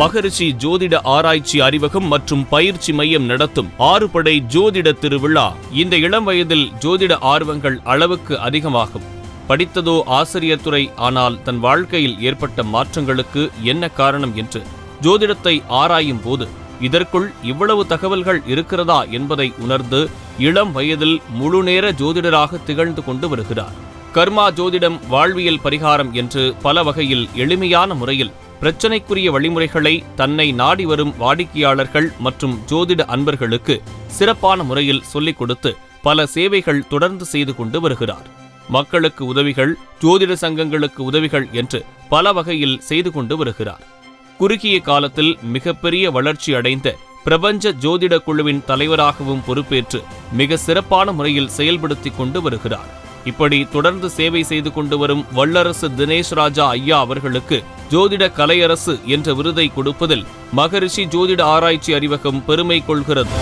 மகரிஷி ஜோதிட ஆராய்ச்சி அறிவகம் மற்றும் பயிற்சி மையம் நடத்தும் ஆறுபடை ஜோதிட திருவிழா. இந்த இளம் வயதில் ஜோதிட ஆர்வங்கள் அளவுக்கு அதிகமாகும். படித்ததோ ஆசிரியர் துறை ஆனால் தன் வாழ்க்கையில் ஏற்பட்ட மாற்றங்களுக்கு என்ன காரணம் என்று ஜோதிடத்தை ஆராயும் போது இதற்குள் இவ்வளவு தகவல்கள் இருக்கிறதா என்பதை உணர்ந்து இளம் வயதில் முழுநேர ஜோதிடராக திகழ்ந்து கொண்டு வருகிறார். கர்மா ஜோதிடம் வாழ்வியல் பரிகாரம் என்று பல வகையில் எளிமையான முறையில் பிரச்சனைக்குரிய வழிமுறைகளை தன்னை நாடி வரும் வாடிக்கையாளர்கள் மற்றும் ஜோதிட அன்பர்களுக்கு சிறப்பான முறையில் சொல்லிக் கொடுத்து பல சேவைகள் தொடர்ந்து செய்து கொண்டு வருகிறார். மக்களுக்கு உதவிகள் ஜோதிட சங்கங்களுக்கு உதவிகள் என்று பல வகையில் செய்து கொண்டு வருகிறார். குறுகிய காலத்தில் மிகப்பெரிய வளர்ச்சி அடைந்த பிரபஞ்ச ஜோதிட குழுவின் தலைவராகவும் பொறுப்பேற்று மிக சிறப்பான முறையில் செயல்படுத்தி கொண்டு வருகிறார். இப்படி தொடர்ந்து சேவை செய்து கொண்டு வரும் வல்லரசு தினேஷ் ராஜா ஐயா அவர்களுக்கு ஜோதிட கலையரசு என்ற விருதை கொடுப்பதில் மகரிஷி ஜோதிட ஆராய்ச்சி அறிவகம் பெருமை கொள்கிறது.